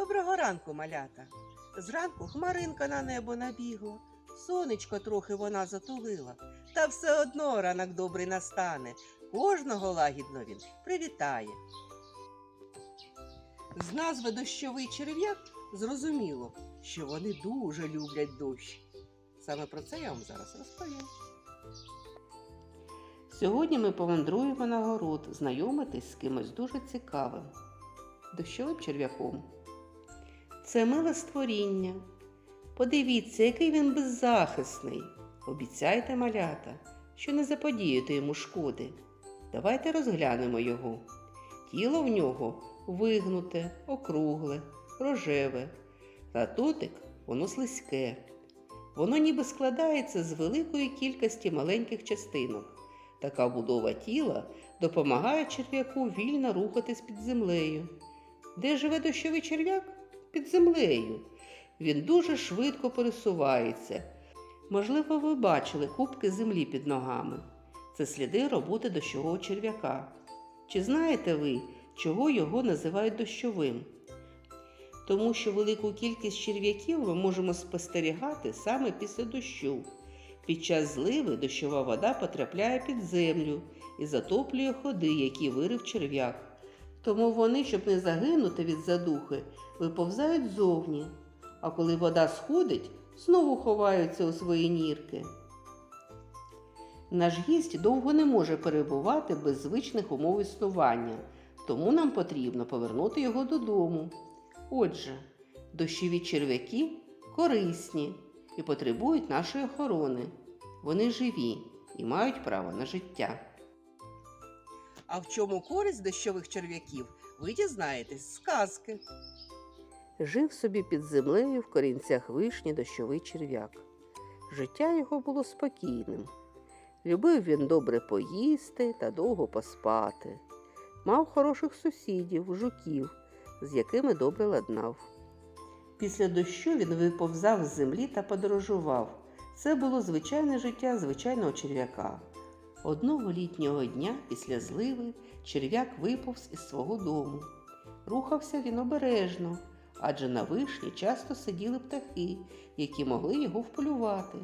Доброго ранку, малята. Зранку хмаринка на небо набігла, сонечко трохи вона затулила. Та все одно ранок добрий настане. Кожного лагідно він привітає. З назви дощовий черв'як зрозуміло, що вони дуже люблять дощ. Саме про це я вам зараз розповім. Сьогодні ми помандруємо на город знайомитись з кимось дуже цікавим дощовим черв'яком. Це миле створіння. Подивіться, який він беззахисний. Обіцяйте, малята, що не заподієте йому шкоди. Давайте розглянемо його. Тіло в нього вигнуте, округле, рожеве. Та дотик воно слизьке. Воно ніби складається з великої кількості маленьких частинок. Така будова тіла допомагає черв'яку вільно рухатись під землею. Де живе дощовий черв'як? Під землею. Він дуже швидко пересувається. Можливо, ви бачили кубки землі під ногами. Це сліди роботи дощового черв'яка. Чи знаєте ви, чого його називають дощовим? Тому що велику кількість черв'яків ми можемо спостерігати саме після дощу. Під час зливи дощова вода потрапляє під землю і затоплює ходи, які вирив черв'як. Тому вони, щоб не загинути від задухи, виповзають зовні, а коли вода сходить, знову ховаються у свої нірки. Наш гість довго не може перебувати без звичних умов існування, тому нам потрібно повернути його додому. Отже, дощові черв'яки корисні і потребують нашої охорони. Вони живі і мають право на життя. А в чому користь дощових черв'яків, ви дізнаєтесь з казки. Жив собі під землею в корінцях вишні дощовий черв'як. Життя його було спокійним. Любив він добре поїсти та довго поспати. Мав хороших сусідів, жуків, з якими добре ладнав. Після дощу він виповзав з землі та подорожував. Це було звичайне життя звичайного черв'яка. Одного літнього дня після зливи черв'як виповз із свого дому. Рухався він обережно, адже на вишні часто сиділи птахи, які могли його вполювати,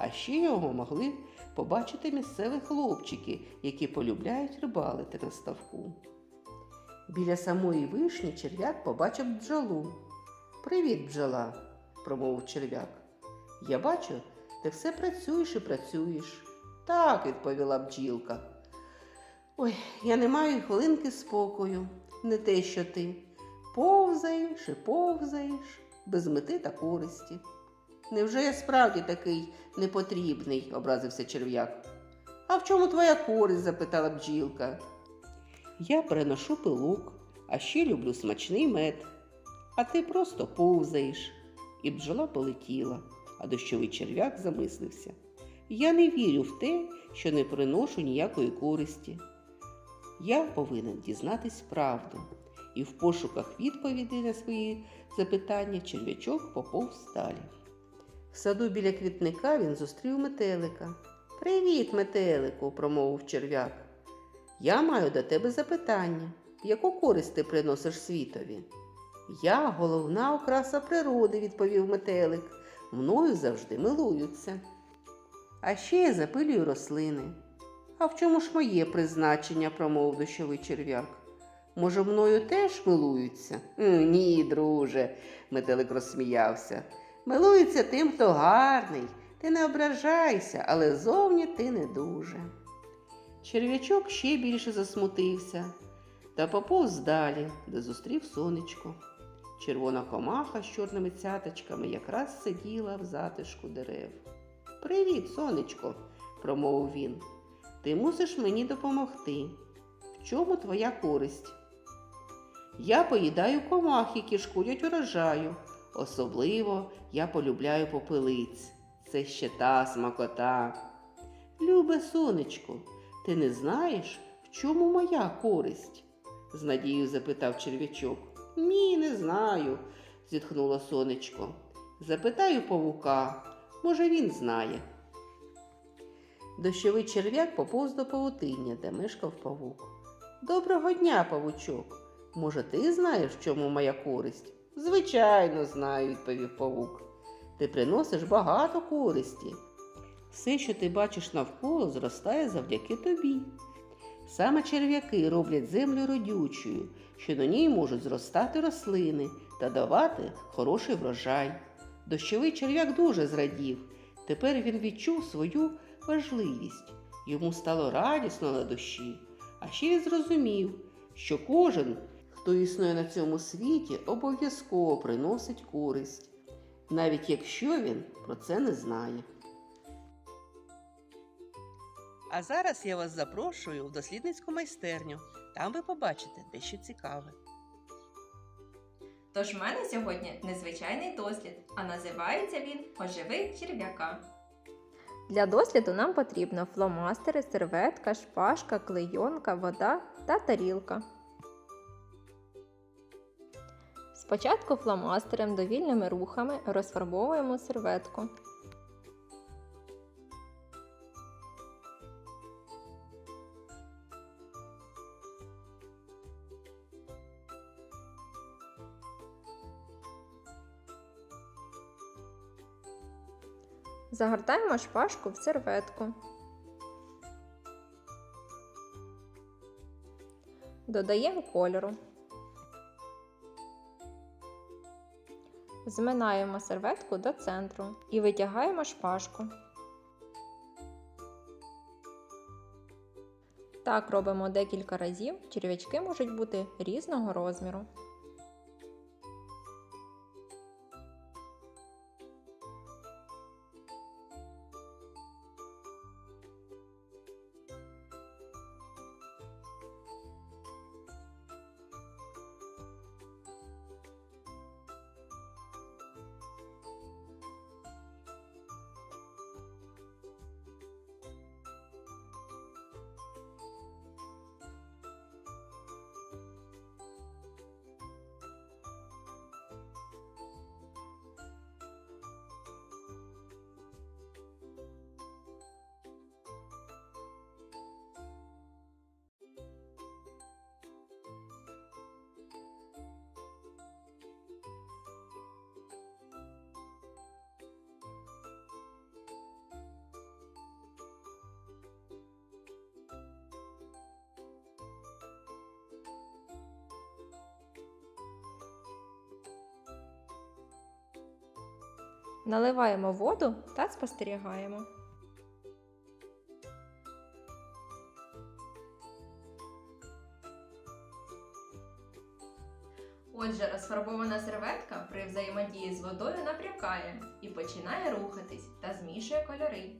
а ще його могли побачити місцеві хлопчики, які полюбляють рибалити на ставку. Біля самої вишні черв'як побачив бджолу. Привіт, бджола, промовив черв'як. Я бачу, ти все працюєш і працюєш. Так, відповіла бджілка. Ой, я не маю хвилинки спокою, не те, що ти. Повзаєш і повзаєш, без мети та користі. Невже я справді такий непотрібний, образився черв'як. А в чому твоя користь? запитала бджілка. Я переношу пилок, а ще люблю смачний мед. А ти просто повзаєш. І бджола полетіла, а дощовий черв'як замислився. Я не вірю в те, що не приношу ніякої користі. Я повинен дізнатись правду, і в пошуках відповідей на свої запитання черв'ячок поповз далі. В саду біля квітника він зустрів метелика. Привіт, метелику, промовив черв'як. Я маю до тебе запитання. Яку користь ти приносиш світові? Я головна окраса природи, відповів метелик. Мною завжди милуються. А ще я запилюю рослини. А в чому ж моє призначення, промовив дощовий черв'як. Може, мною теж милуються? Ні, друже, метелик розсміявся. Милується тим, хто гарний. Ти не ображайся, але зовні ти не дуже. Черв'ячок ще більше засмутився та поповз далі, де зустрів сонечко. Червона комаха з чорними цяточками якраз сиділа в затишку дерев. Привіт, сонечко, промовив він. Ти мусиш мені допомогти. В чому твоя користь? Я поїдаю комах, які шкодять урожаю. Особливо я полюбляю попелиць. Це ще та смакота. Любе сонечко, ти не знаєш, в чому моя користь? з надією запитав черв'ячок. Ні, не знаю, зітхнуло сонечко. Запитаю павука, може, він знає. Дощовий черв'як поповз до павутиння, де мешкав павук. Доброго дня, павучок. Може, ти знаєш, в чому моя користь? Звичайно, знаю, відповів павук. Ти приносиш багато користі. Все, що ти бачиш навколо, зростає завдяки тобі. Саме черв'яки роблять землю родючою, що на ній можуть зростати рослини та давати хороший врожай. Дощовий черв'як дуже зрадів. Тепер він відчув свою важливість. Йому стало радісно на душі, а ще й зрозумів, що кожен, хто існує на цьому світі, обов'язково приносить користь, навіть якщо він про це не знає. А зараз я вас запрошую в дослідницьку майстерню. Там ви побачите дещо цікаве. Тож в мене сьогодні незвичайний дослід, а називається він Оживи черв'яка. Для досліду нам потрібно фломастери, серветка, шпажка, клейонка, вода та тарілка. Спочатку фломастером довільними рухами розфарбовуємо серветку. Загортаємо шпажку в серветку. Додаємо кольору. Зминаємо серветку до центру і витягаємо шпажку. Так робимо декілька разів. Черв'ячки можуть бути різного розміру. Наливаємо воду та спостерігаємо. Отже, розфарбована серветка при взаємодії з водою напрякає і починає рухатись та змішує кольори.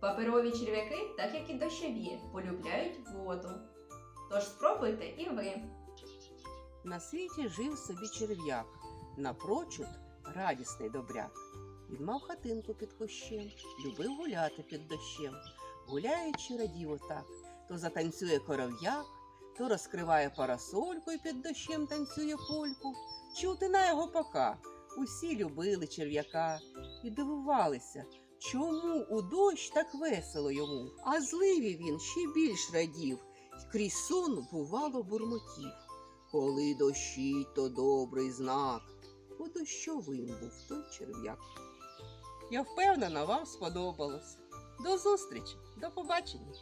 Паперові черв'яки, так як і дощові, полюбляють воду. Тож спробуйте і ви. На світі жив собі черв'як, напрочуд радісний добряк. Він мав хатинку під кущем, любив гуляти під дощем. Гуляючи, радів отак, то затанцює коров'як, то розкриває парасольку і під дощем танцює польку. Чути на його пока. Усі любили черв'яка і дивувалися, чому у дощ так весело йому. А зливі він ще більш радів, й крізь сон, бувало, бурмотів. Коли дощить, то добрий знак. Бо дощовим був той черв'як. Я впевнена, вам сподобалось. До зустрічі, до побачення.